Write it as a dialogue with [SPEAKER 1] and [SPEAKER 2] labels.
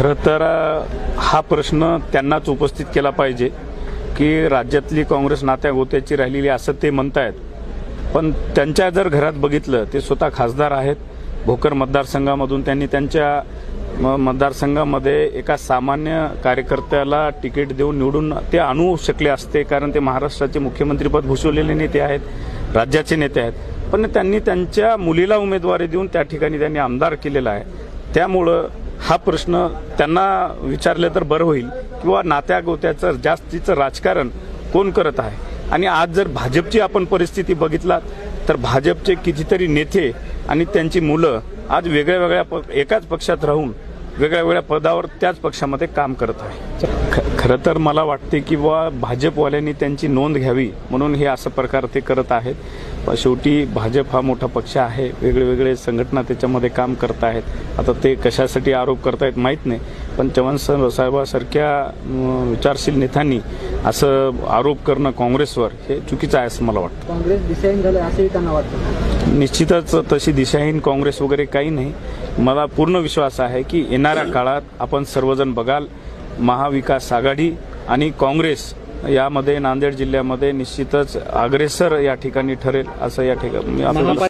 [SPEAKER 1] खरं तर हा प्रश्न त्यांनाच उपस्थित केला पाहिजे की राज्यातली काँग्रेस नात्या गोत्याची राहिलेली असं ते म्हणतायत. पण त्यांच्या जर घरात बघितलं ते स्वतः खासदार आहेत. भोकर मतदारसंघामधून त्यांनी त्यांच्या मतदारसंघामध्ये एका सामान्य कार्यकर्त्याला तिकीट देऊन निवडून ते आणू शकले असते कारण ते महाराष्ट्राचे मुख्यमंत्रीपद भूषवलेले नेते आहेत राज्याचे नेते आहेत. पण त्यांनी त्यांच्या मुलीला उमेदवारी देऊन त्या ठिकाणी त्यांनी आमदार केलेला आहे. त्यामुळं हा प्रश्न त्यांना विचारले तर बरं होईल. किंवा नात्या गोत्याचं जास्तीचं राजकारण कोण करत आहे? आणि आज जर भाजपची आपण परिस्थिती बघितला तर भाजपचे कितीतरी नेते आणि त्यांची मुलं आज वेगळ्या वेगळ्या प एकाच पक्षात राहून वेगळ्या वेगळ्या पदावर त्याच पक्षामध्ये काम करत आहे. ख खरं तर मला वाटते की बुवा भाजपवाल्यांनी त्यांची नोंद घ्यावी म्हणून हे असं प्रकार ते करत आहेत. शेवटी भाजप हा मोठा पक्ष आहे. वेगळे वेगळे संघटना त्याच्यामध्ये काम करत आहेत. आता ते कशासाठी आरोप करतायत माहीत नाही. पण चव्हाण साहेबासारख्या विचारशील नेत्यांनी असं आरोप करणं काँग्रेसवर हे चुकीचं आहे असं मला वाटतं.
[SPEAKER 2] काँग्रेस दिशाहीन झालं असंही त्यांना वाटतं.
[SPEAKER 1] निश्चितच तशी दिशाहीन काँग्रेस वगैरे काही नाही. मला पूर्ण विश्वास आहे की येणाऱ्या काळात आपण सर्वजण बघाल महाविकास आघाडी आणि काँग्रेस यामध्ये नांदेड जिल्ह्यामध्ये निश्चितच अग्रेसर या ठिकाणी ठरेल असं या ठिकाणी